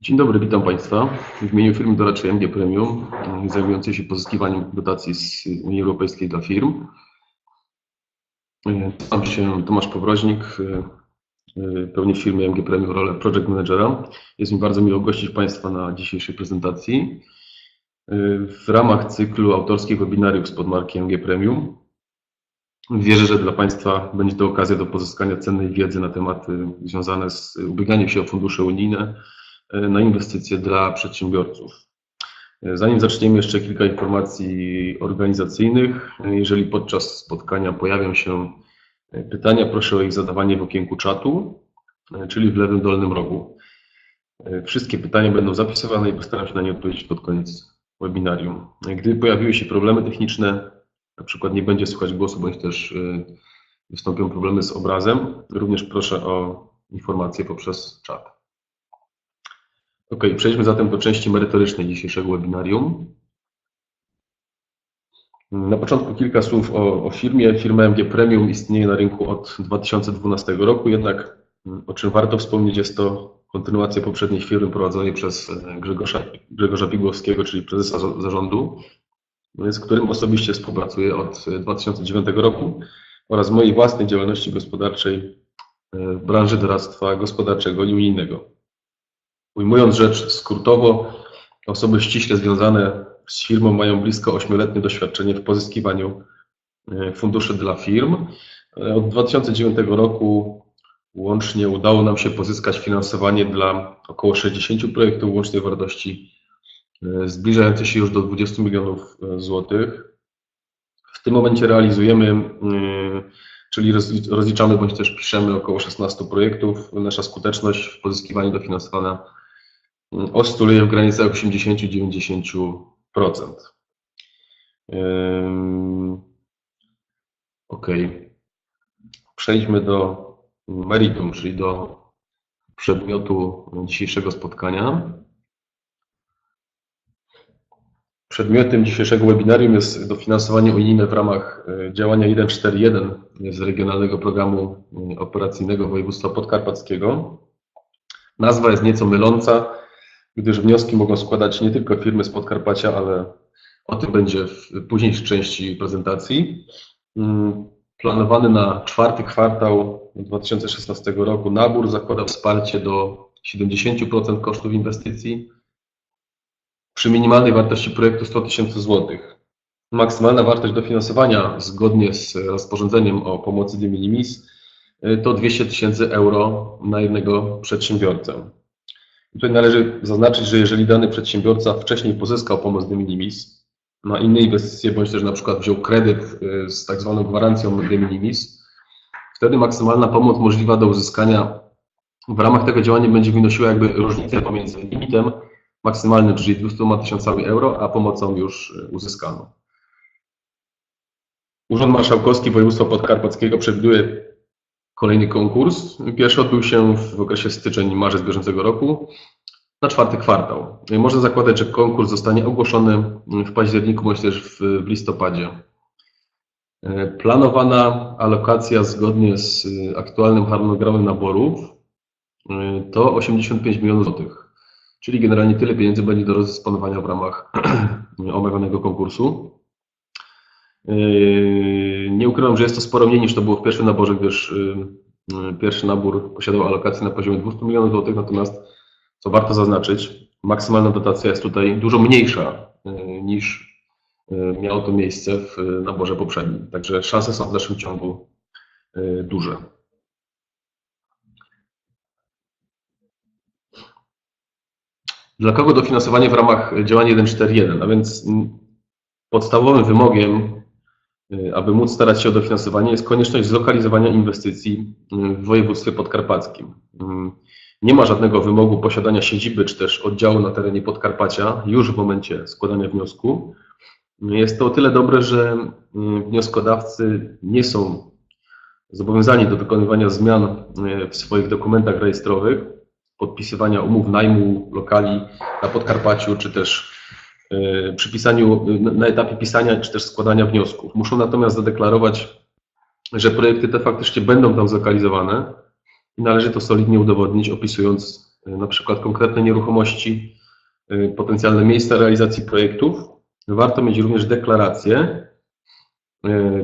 Dzień dobry, witam Państwa. W imieniu firmy doradczej MG Premium, y, zajmującej się pozyskiwaniem dotacji z Unii Europejskiej dla firm. Y, Nazywam się Tomasz Powroźnik, y, pełnię w firmie MG Premium rolę Project Managera. Jest mi bardzo miło gościć Państwa na dzisiejszej prezentacji. W ramach cyklu autorskich webinariów z podmarki MG Premium Wierzę, że dla Państwa będzie to okazja do pozyskania cennej wiedzy na tematy związane z ubieganiem się o fundusze unijne, E, na inwestycje dla przedsiębiorców. E, zanim zaczniemy, jeszcze kilka informacji organizacyjnych. E, jeżeli podczas spotkania pojawią się pytania, proszę o ich zadawanie w okienku czatu, czyli w lewym dolnym rogu. Wszystkie pytania będą zapisywane i postaram się na nie odpowiedzieć pod koniec webinarium. Gdy pojawiły się problemy techniczne, na przykład nie będzie słychać głosu, bądź też wystąpią problemy z obrazem, również proszę o informacje poprzez czat. Ok, przejdźmy zatem do części merytorycznej dzisiejszego webinarium. Na początku kilka słów o, o, firmie. Firma MG Premium istnieje na rynku od 2012 roku, jednak o czym warto wspomnieć jest to kontynuacja poprzedniej firmy prowadzonej przez Grzegorza, Grzegorza Pigłowskiego, czyli prezesa zarządu, z którym osobiście współpracuję od 2009 roku oraz mojej własnej działalności gospodarczej w branży doradztwa gospodarczego i unijnego. Ujmując rzecz skrótowo, osoby ściśle związane z firmą mają blisko 8-letnie doświadczenie w pozyskiwaniu e, funduszy dla firm. E, od 2009 roku łącznie udało nam się pozyskać finansowanie dla około 60 projektów łącznej wartości e, zbliżającej się już do 20 milionów złotych. W tym momencie realizujemy, czyli rozliczamy bądź też piszemy około 16 projektów. Nasza skuteczność w pozyskiwaniu dofinansowania oscyluje w granicach 80-90%. Ok. Przejdźmy do meritum, czyli do przedmiotu dzisiejszego spotkania. Przedmiotem dzisiejszego webinarium jest dofinansowanie unijne w ramach e, działania 141 z Regionalnego Programu Operacyjnego Województwa Podkarpackiego. Nazwa jest nieco myląca, gdyż wnioski mogą składać nie tylko firmy z Podkarpacia, ale o tym będzie w późniejszej części prezentacji. Mm, planowany na czwarty kwartał 2016 roku nabór zakłada wsparcie do 70% kosztów inwestycji przy minimalnej wartości projektu 100 tysięcy złotych. Maksymalna wartość dofinansowania zgodnie z rozporządzeniem o pomocy de minimis y, to 200 tysięcy euro na jednego przedsiębiorcę. Tutaj należy zaznaczyć, że jeżeli dany przedsiębiorca wcześniej pozyskał pomoc de minimis na inne inwestycje, bądź też na przykład wziął kredyt y, z tak zwaną gwarancją de minimis, wtedy maksymalna pomoc możliwa do uzyskania w ramach tego działania będzie wynosiła jakby różnicę pomiędzy limitem maksymalnym, czyli 200 tysiącami euro, a pomocą już y, uzyskaną. Urząd Marszałkowski Województwa Podkarpackiego przewiduje kolejny konkurs. Pierwszy odbył się w okresie styczeń-marzec bieżącego roku na czwarty kwartał. Można zakładać, że konkurs zostanie ogłoszony w październiku bądź też w listopadzie. Planowana alokacja zgodnie z aktualnym harmonogramem naborów to 85 milionów złotych, czyli generalnie tyle pieniędzy będzie do rozdysponowania w ramach omawianego konkursu. Yy, nie ukrywam, że jest to sporo mniej niż to było w pierwszym naborze, gdyż yy, pierwszy nabór posiadał alokację na poziomie 200 milionów złotych, natomiast co warto zaznaczyć, maksymalna dotacja jest tutaj dużo mniejsza yy, niż miało to miejsce w naborze poprzednim. Także szanse są w dalszym ciągu duże. Dla kogo dofinansowanie w ramach działania 141? A więc mm, podstawowym wymogiem aby móc starać się o dofinansowanie, jest konieczność zlokalizowania inwestycji y, w województwie podkarpackim. Y, nie ma żadnego wymogu posiadania siedziby czy też oddziału na terenie Podkarpacia już w momencie składania wniosku. Jest to o tyle dobre, że wnioskodawcy nie są zobowiązani do dokonywania zmian w swoich dokumentach rejestrowych, podpisywania umów najmu lokali na Podkarpaciu czy też przy pisaniu, na etapie pisania czy też składania wniosków. Muszą natomiast zadeklarować, że projekty te faktycznie będą tam zlokalizowane i należy to solidnie udowodnić, opisując na przykład konkretne nieruchomości, potencjalne miejsca realizacji projektów, warto mieć również deklarację,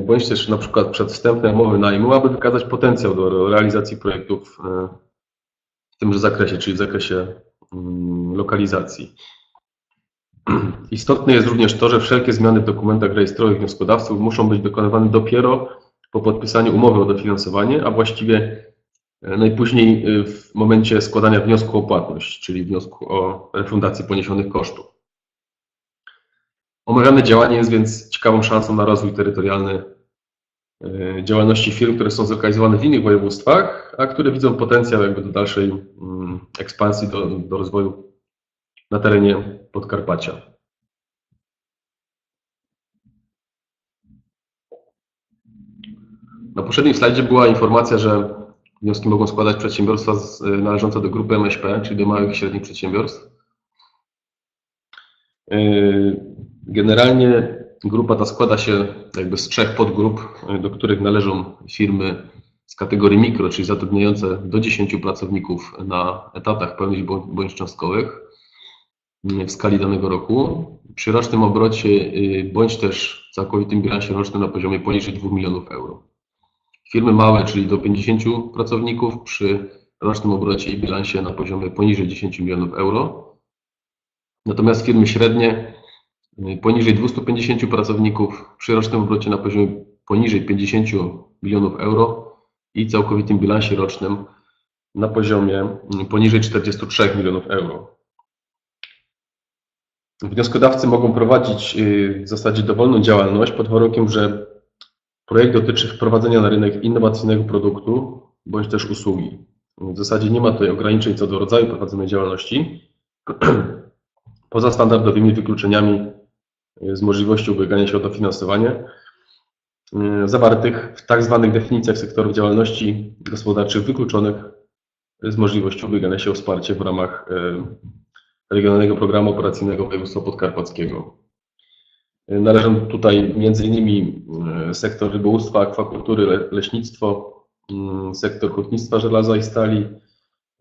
bądź też na przykład przedwstępne umowy najmu, aby wykazać potencjał do realizacji projektów w tymże zakresie, czyli w zakresie mm, lokalizacji. Istotne jest również to, że wszelkie zmiany w dokumentach rejestrowych wnioskodawców muszą być dokonywane dopiero po podpisaniu umowy o dofinansowanie, a właściwie e, najpóźniej e, w momencie składania wniosku o płatność, czyli wniosku o refundację poniesionych kosztów. Omawiane działanie jest więc ciekawą szansą na rozwój terytorialny e, działalności firm, które są zlokalizowane w innych województwach, a które widzą potencjał jakby do dalszej mm, ekspansji, do, do rozwoju na terenie Podkarpacia. Na poprzednim slajdzie była informacja, że wnioski mogą składać przedsiębiorstwa należące do grupy MŚP, czyli do małych i średnich przedsiębiorstw. Yy, generalnie grupa ta składa się jakby z trzech podgrup, do których należą firmy z kategorii mikro, czyli zatrudniające do 10 pracowników na etatach pełnych bądź cząstkowych w skali danego roku. Przy rocznym obrocie y, bądź też całkowitym bilansie rocznym na poziomie poniżej 2 milionów euro. Firmy małe, czyli do 50 pracowników przy rocznym obrocie i bilansie na poziomie poniżej 10 milionów euro. Natomiast firmy średnie y, poniżej 250 pracowników przy rocznym obrocie na poziomie poniżej 50 milionów euro i całkowitym bilansie rocznym na poziomie y, poniżej 43 milionów euro. Wnioskodawcy mogą prowadzić y, w zasadzie dowolną działalność pod warunkiem, że projekt dotyczy wprowadzenia na rynek innowacyjnego produktu bądź też usługi. W zasadzie nie ma tutaj ograniczeń co do rodzaju prowadzonej działalności. Poza standardowymi wykluczeniami y, z możliwością ubiegania się o dofinansowanie, y, zawartych w tak zwanych definicjach sektorów działalności gospodarczych wykluczonych z możliwością ubiegania się o wsparcie w ramach Regionalnego Programu Operacyjnego Województwa Podkarpackiego. Należą tutaj m.in. E, sektor rybołówstwa, akwakultury, leśnictwo, mm, sektor hutnictwa żelaza i stali,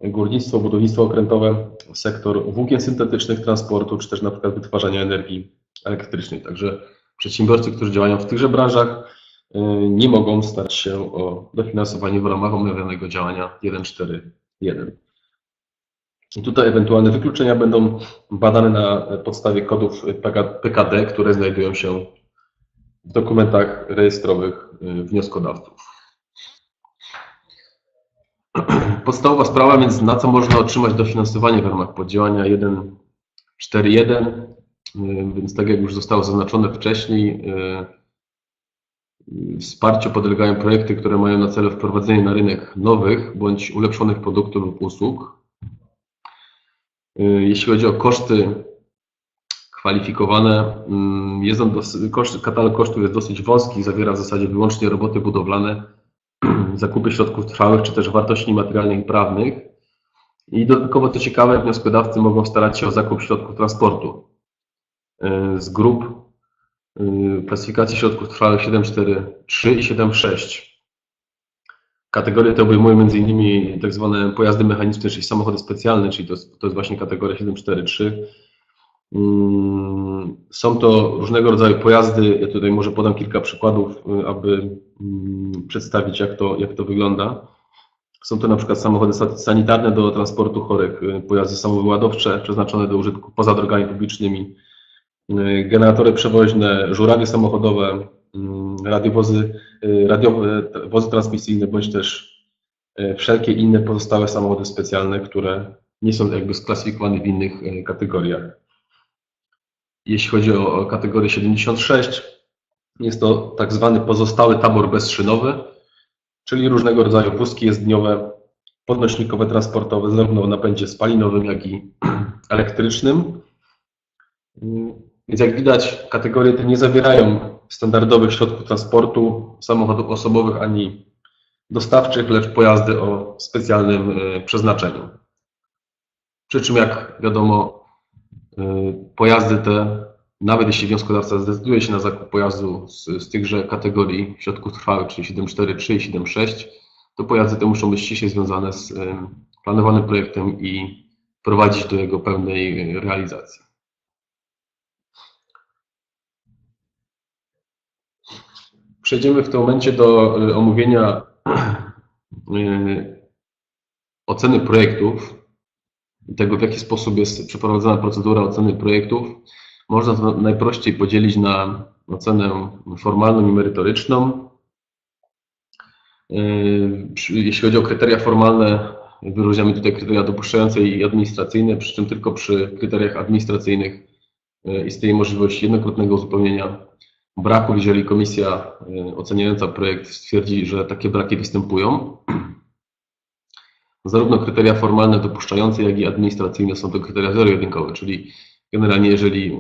górnictwo, budownictwo okrętowe, sektor włókien syntetycznych, transportu, czy też na przykład wytwarzania energii elektrycznej. Także przedsiębiorcy, którzy działają w tychże branżach, e, nie mogą stać się o dofinansowanie w ramach omawianego działania 141. I tutaj ewentualne wykluczenia będą badane na podstawie kodów PKD, które znajdują się w dokumentach rejestrowych y, wnioskodawców. Podstawowa sprawa, więc na co można otrzymać dofinansowanie w ramach poddziałania 1.4.1, y, więc tak jak już zostało zaznaczone wcześniej, y, wsparciu podlegają projekty, które mają na celu wprowadzenie na rynek nowych bądź ulepszonych produktów lub usług, jeśli chodzi o koszty kwalifikowane, mm, jest on dosyć, koszt, katalog kosztów jest dosyć wąski, zawiera w zasadzie wyłącznie roboty budowlane, zakupy środków trwałych, czy też wartości materialnych i prawnych. I dodatkowo, co ciekawe, wnioskodawcy mogą starać się o zakup środków transportu y, z grup y, klasyfikacji środków trwałych 743 i 76. Kategorie te obejmują m.in. tak zwane pojazdy mechaniczne, czyli samochody specjalne, czyli to to jest właśnie kategoria 743. Mm, są to różnego rodzaju pojazdy. Ja tutaj może podam kilka przykładów, y, aby mm, przedstawić, jak to, jak to wygląda. Są to na przykład samochody sanitarne do transportu chorych, y, pojazdy samowyładowcze przeznaczone do użytku poza drogami publicznymi, y, generatory przewoźne, żurawie samochodowe, radiowozy, y, radiowe wozy transmisyjne, bądź też y, wszelkie inne pozostałe samochody specjalne, które nie są jakby sklasyfikowane w innych y, kategoriach. Jeśli chodzi o kategorię 76, jest to tak zwany pozostały tabor bezszynowy, czyli różnego rodzaju wózki jezdniowe, podnośnikowe, transportowe, zarówno o napędzie spalinowym, jak i elektrycznym. Więc jak widać, kategorie te nie zawierają standardowych środków transportu, samochodów osobowych ani dostawczych, lecz pojazdy o specjalnym e, przeznaczeniu. Przy czym, jak wiadomo, e, pojazdy te, nawet jeśli wnioskodawca zdecyduje się na zakup pojazdu z, z tychże kategorii środków trwałych, czyli 743 i 76, to pojazdy te muszą być ściśle związane z e, planowanym projektem i prowadzić do jego pełnej realizacji. Przejdziemy w tym momencie do y, omówienia y, oceny projektów i tego, w jaki sposób jest przeprowadzana procedura oceny projektów. Można to najprościej podzielić na ocenę formalną i merytoryczną. Y, jeśli chodzi o kryteria formalne, wyróżniamy tutaj kryteria dopuszczające i administracyjne, przy czym tylko przy kryteriach administracyjnych istnieje możliwość jednokrotnego uzupełnienia braków, jeżeli komisja y, oceniająca projekt stwierdzi, że takie braki występują. Zarówno kryteria formalne dopuszczające, jak i administracyjne są to kryteria zero-jedynkowe, czyli generalnie jeżeli y,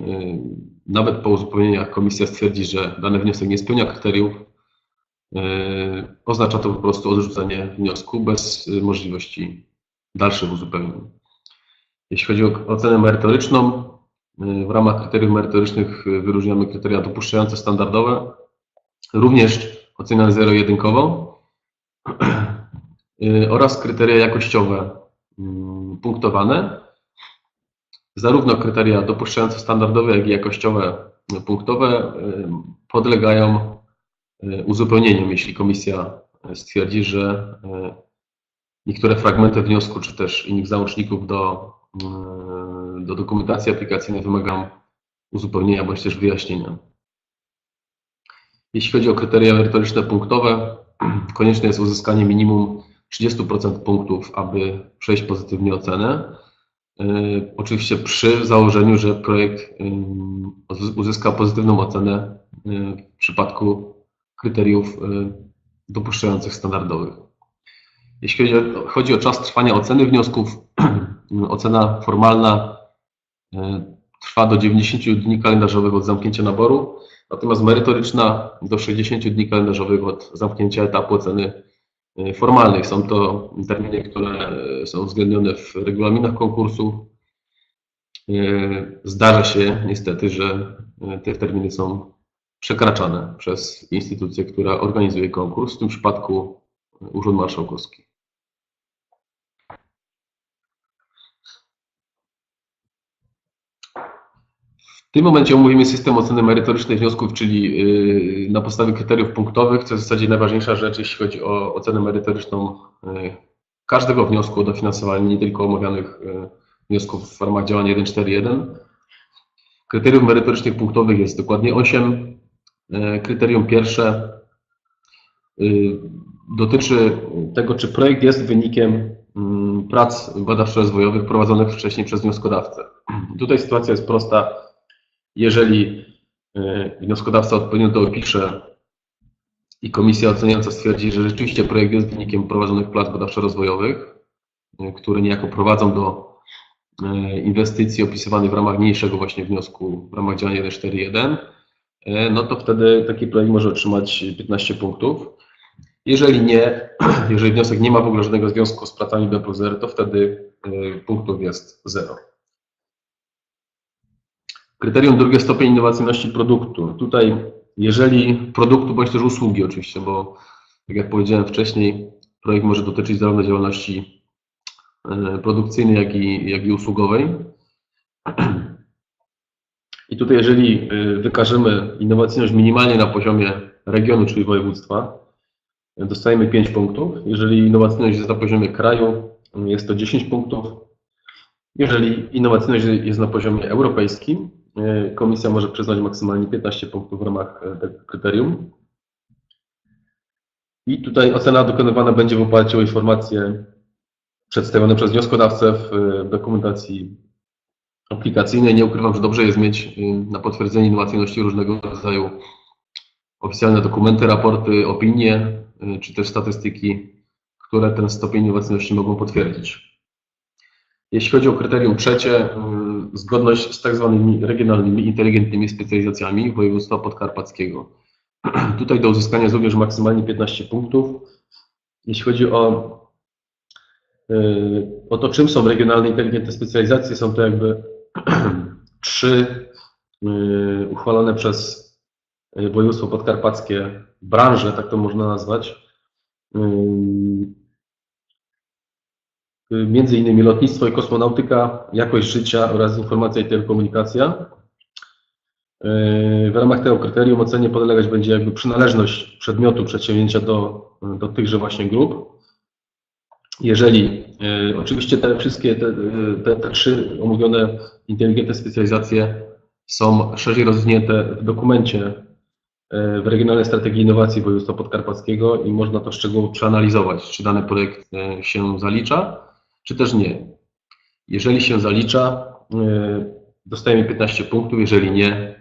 nawet po uzupełnieniach komisja stwierdzi, że dany wniosek nie spełnia kryteriów, y, oznacza to po prostu odrzucenie wniosku bez możliwości dalszych uzupełnień. Jeśli chodzi o ocenę merytoryczną, w ramach kryteriów merytorycznych wyróżniamy kryteria dopuszczające standardowe, również ocenę zero-jedynkową oraz kryteria jakościowe mm, punktowane. Zarówno kryteria dopuszczające standardowe, jak i jakościowe punktowe y, podlegają y, uzupełnieniom, jeśli komisja stwierdzi, że y, niektóre fragmenty wniosku czy też innych załączników do do dokumentacji aplikacyjnej wymagam uzupełnienia bądź też wyjaśnienia. Jeśli chodzi o kryteria merytoryczne punktowe, konieczne jest uzyskanie minimum 30% punktów, aby przejść pozytywnie ocenę. Yy, oczywiście przy założeniu, że projekt uzyska pozytywną ocenę yy, w przypadku kryteriów dopuszczających standardowych. Jeśli chodzi o czas trwania oceny wniosków, ocena formalna E, trwa do 90 dni kalendarzowych od zamknięcia naboru, natomiast merytoryczna do 60 dni kalendarzowych od zamknięcia etapu oceny e, formalnych. Są to terminy, które są uwzględnione w regulaminach konkursu. E, zdarza się niestety, że te terminy są przekraczane przez instytucję, która organizuje konkurs, w tym przypadku Urząd Marszałkowski. W tym momencie omówimy system oceny merytorycznej wniosków, czyli y, na podstawie kryteriów punktowych, co jest w zasadzie najważniejsza rzecz, jeśli chodzi o ocenę merytoryczną y, każdego wniosku o dofinansowanie, nie tylko omawianych y, wniosków w formach działania 1.4.1. Kryteriów merytorycznych punktowych jest dokładnie 8. Kryterium pierwsze dotyczy tego, czy projekt jest wynikiem mm, prac badawczo-rozwojowych prowadzonych wcześniej przez wnioskodawcę. Tutaj sytuacja jest prosta jeżeli e, wnioskodawca odpowiednio to opisze i komisja oceniająca stwierdzi, że rzeczywiście projekt jest wynikiem prowadzonych prac badawczo-rozwojowych, e, które niejako prowadzą do e, inwestycji opisywanych w ramach mniejszego właśnie wniosku w ramach działania 1.4.1, no to wtedy taki projekt może otrzymać 15 punktów. Jeżeli nie, jeżeli wniosek nie ma w ogóle żadnego związku z pracami B plus 0, to wtedy punktów jest 0. Kryterium drugie stopień innowacyjności produktu. Tutaj, jeżeli produktu bądź też usługi oczywiście, bo tak jak powiedziałem wcześniej, projekt może dotyczyć zarówno działalności e, produkcyjnej, jak i, jak i usługowej. I tutaj, jeżeli e, wykażemy innowacyjność minimalnie na poziomie regionu, czyli województwa, dostajemy 5 punktów. Jeżeli innowacyjność jest na poziomie kraju, jest to 10 punktów. Jeżeli innowacyjność jest na poziomie europejskim, komisja może przyznać maksymalnie 15 punktów w ramach e, tego kryterium. I tutaj ocena dokonywana będzie w oparciu o informacje przedstawione przez wnioskodawcę w e, dokumentacji aplikacyjnej. Nie ukrywam, że dobrze jest mieć na potwierdzenie innowacyjności różnego rodzaju oficjalne dokumenty, raporty, opinie, czy też statystyki, które ten stopień innowacyjności mogą potwierdzić. Jeśli chodzi o kryterium trzecie, zgodność z tak zwanymi regionalnymi inteligentnymi specjalizacjami województwa podkarpackiego. Tutaj do uzyskania jest również maksymalnie 15 punktów. Jeśli chodzi o, y, o to, czym są regionalne inteligentne specjalizacje, są to jakby trzy y, uchwalone przez y, województwo podkarpackie branże, tak to można nazwać, y, między innymi lotnictwo i kosmonautyka, jakość życia oraz informacja i telekomunikacja. Y, W ramach tego kryterium ocenie podlegać będzie jakby przynależność przedmiotu przedsięwzięcia do, do tychże właśnie grup. Jeżeli y, oczywiście te wszystkie te, te, te trzy omówione inteligentne specjalizacje są szerzej rozwinięte w dokumencie e, w Regionalnej Strategii Innowacji Województwa Podkarpackiego i można to szczegółowo przeanalizować, czy dany projekt e, się zalicza, czy też nie. Jeżeli się zalicza, e, dostajemy 15 punktów, jeżeli nie,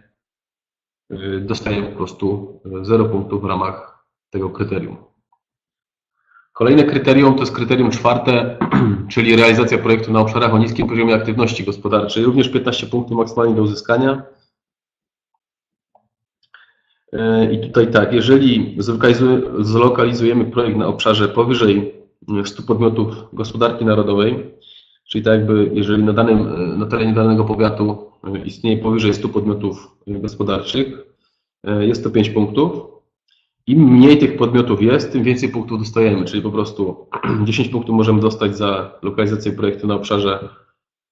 dostajemy po prostu 0 punktów w ramach tego kryterium. Kolejne kryterium to jest kryterium czwarte, czyli realizacja projektu na obszarach o niskim poziomie aktywności gospodarczej. Również 15 punktów maksymalnie do uzyskania. I tutaj tak, jeżeli zlokalizujemy projekt na obszarze powyżej 100 podmiotów gospodarki narodowej, czyli tak jakby jeżeli na, danym, na terenie danego powiatu istnieje powyżej 100 podmiotów gospodarczych, jest to 5 punktów. Im mniej tych podmiotów jest, tym więcej punktów dostajemy, czyli po prostu 10 punktów możemy dostać za lokalizację projektu na obszarze,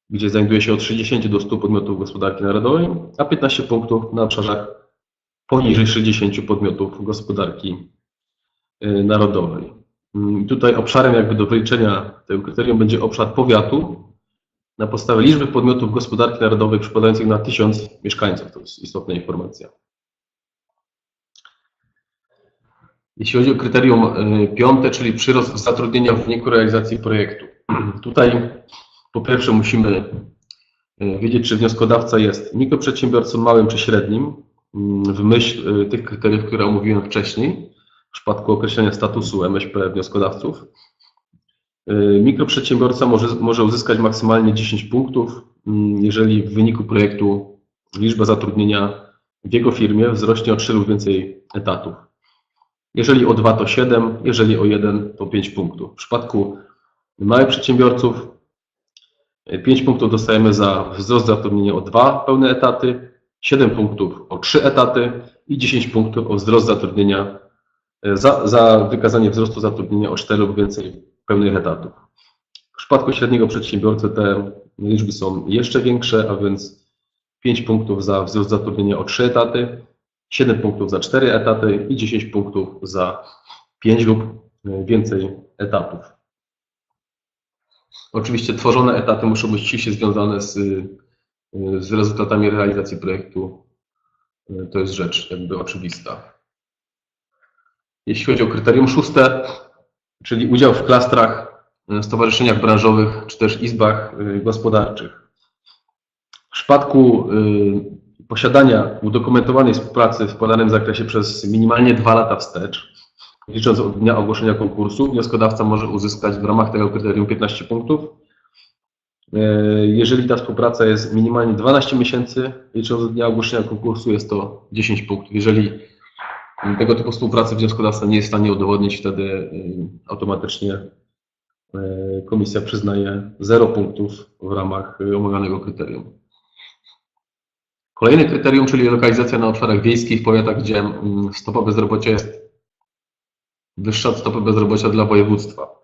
gdzie znajduje się od 60 do 100 podmiotów gospodarki narodowej, a 15 punktów na obszarach poniżej 60 podmiotów gospodarki narodowej. Mm, tutaj obszarem jakby do wyliczenia tego kryterium będzie obszar powiatu na podstawie liczby podmiotów gospodarki narodowej przypadających na 1000 mieszkańców. To jest istotna informacja. Jeśli chodzi o kryterium y, piąte, czyli przyrost zatrudnienia w wyniku realizacji projektu. Tutaj po pierwsze musimy y, wiedzieć, czy wnioskodawca jest mikroprzedsiębiorcą małym czy średnim, mm, w myśl y, tych kryteriów, które omówiłem wcześniej, w przypadku określenia statusu MŚP wnioskodawców. Mikroprzedsiębiorca może, może uzyskać maksymalnie 10 punktów, mm, jeżeli w wyniku projektu liczba zatrudnienia w jego firmie wzrośnie o 3 lub więcej etatów. Jeżeli o 2 to 7, jeżeli o 1 to 5 punktów. W przypadku małych przedsiębiorców 5 punktów dostajemy za wzrost zatrudnienia o 2 pełne etaty, 7 punktów o 3 etaty i 10 punktów o wzrost zatrudnienia, za, za wykazanie wzrostu zatrudnienia o 4 lub więcej pełnych etatów. W przypadku średniego przedsiębiorcy te liczby są jeszcze większe, a więc 5 punktów za wzrost zatrudnienia o 3 etaty, 7 punktów za 4 etaty i 10 punktów za 5 lub więcej etatów. Oczywiście tworzone etaty muszą być ściśle związane z, z rezultatami realizacji projektu. To jest rzecz jakby oczywista. Jeśli chodzi o kryterium szóste, czyli udział w klastrach, stowarzyszeniach branżowych czy też izbach gospodarczych. W przypadku posiadania udokumentowanej współpracy w podanym zakresie przez minimalnie dwa lata wstecz, licząc od dnia ogłoszenia konkursu, wnioskodawca może uzyskać w ramach tego kryterium 15 punktów. E, jeżeli ta współpraca jest minimalnie 12 miesięcy, licząc od dnia ogłoszenia konkursu, jest to 10 punktów. Jeżeli tego typu współpracy wnioskodawca nie jest w stanie udowodnić, wtedy e, automatycznie e, komisja przyznaje 0 punktów w ramach omawianego kryterium. Kolejne kryterium, czyli lokalizacja na obszarach wiejskich, powiatach, gdzie mm, stopa bezrobocia jest wyższa od stopy bezrobocia dla województwa.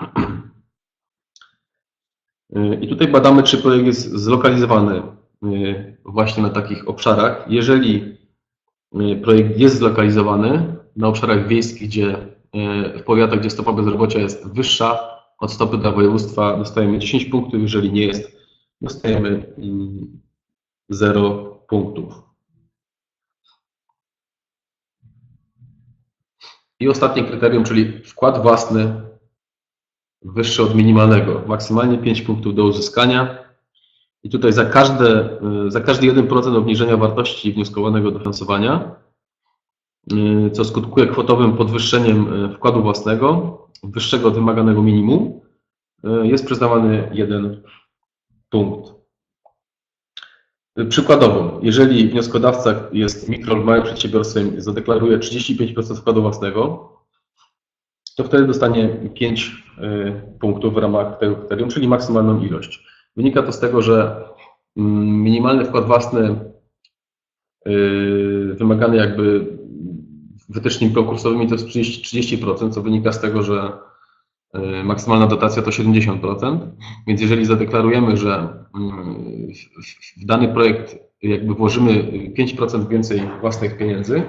I tutaj badamy, czy projekt jest zlokalizowany y, właśnie na takich obszarach. Jeżeli y, projekt jest zlokalizowany na obszarach wiejskich, gdzie y, w powiatach, gdzie stopa bezrobocia jest wyższa od stopy dla województwa, dostajemy 10 punktów. Jeżeli nie jest, dostajemy 0 mm, punktów. I ostatnie kryterium, czyli wkład własny wyższy od minimalnego, maksymalnie 5 punktów do uzyskania. I tutaj za, każde, za każdy 1% obniżenia wartości wnioskowanego dofinansowania, co skutkuje kwotowym podwyższeniem wkładu własnego, wyższego od wymaganego minimum, jest przyznawany jeden punkt. Przykładowo, jeżeli wnioskodawca jest mikro lub małym przedsiębiorstwem, zadeklaruje 35% wkładu własnego, to wtedy dostanie 5 y, punktów w ramach tego kryterium, czyli maksymalną ilość. Wynika to z tego, że mm, minimalny wkład własny y, wymagany jakby wytycznymi konkursowymi to jest 30%, co wynika z tego, że y, maksymalna dotacja to 70%, więc jeżeli zadeklarujemy, że w- w dany projekt jakby włożymy 5% więcej własnych pieniędzy,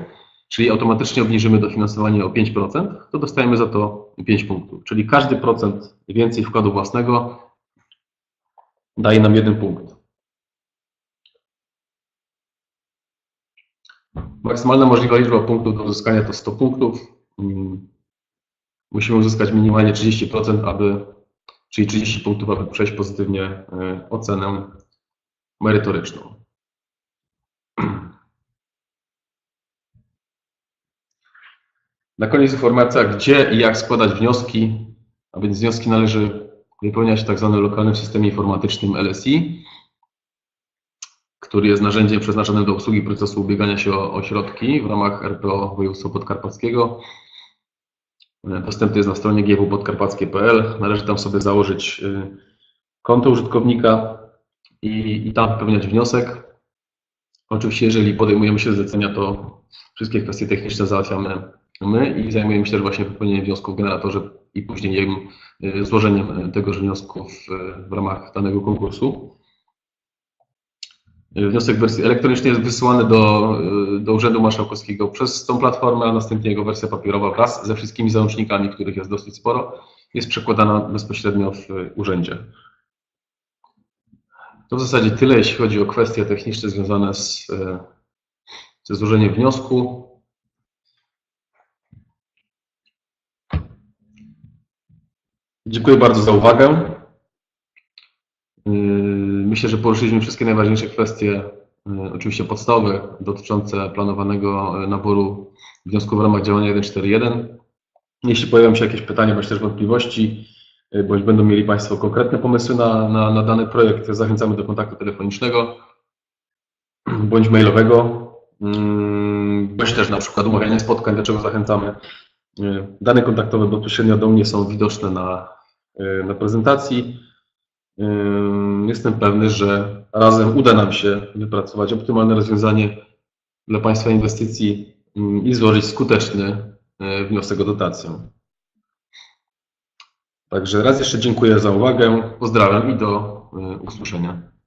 czyli automatycznie obniżymy dofinansowanie o 5%, to dostajemy za to 5 punktów. Czyli każdy procent więcej wkładu własnego daje nam jeden punkt. Maksymalna możliwa liczba punktów do uzyskania to 100 punktów. Mm, Musimy uzyskać minimalnie 30%, aby, czyli 30 punktów, aby przejść pozytywnie e, ocenę merytoryczną. Na koniec informacja, gdzie i jak składać wnioski. A więc wnioski należy wypełniać w tak zwanym lokalnym systemie informatycznym LSI, który jest narzędziem przeznaczonym do obsługi procesu ubiegania się o, o środki w ramach RPO województwa podkarpackiego. Dostępny jest na stronie gwpodkarpackie.pl. Należy tam sobie założyć y, konto użytkownika i, i tam wypełniać wniosek. Oczywiście, jeżeli podejmujemy się zlecenia, to wszystkie kwestie techniczne załatwiamy my i zajmujemy się też właśnie wypełnieniem wniosków w generatorze i później im, y, złożeniem tegoż wniosku w, w ramach danego konkursu. Wniosek w wersji elektronicznej jest wysyłany do, y, do Urzędu Marszałkowskiego przez tą platformę, a następnie jego wersja papierowa wraz ze wszystkimi załącznikami, których jest dosyć sporo, jest przekładana bezpośrednio w urzędzie. To w zasadzie tyle, jeśli chodzi o kwestie techniczne związane z, ze złożeniem wniosku. Dziękuję bardzo za uwagę. Yy, Myślę, że poruszyliśmy wszystkie najważniejsze kwestie, yy, oczywiście podstawowe, dotyczące planowanego yy, naboru wniosków w ramach działania 141. Jeśli pojawią się jakieś pytania bądź też wątpliwości, bądź będą mieli Państwo konkretne pomysły na, na, na dany projekt, zachęcamy do kontaktu telefonicznego bądź mailowego, bądź też na przykład umawiania spotkań, do czego zachęcamy. Dane kontaktowe bezpośrednio do mnie są widoczne na, na prezentacji. Ym, Jestem pewny, że razem uda nam się wypracować optymalne rozwiązanie dla Państwa inwestycji ym, i złożyć skuteczny y, wniosek o dotację. Także raz jeszcze dziękuję za uwagę, pozdrawiam i do usłyszenia.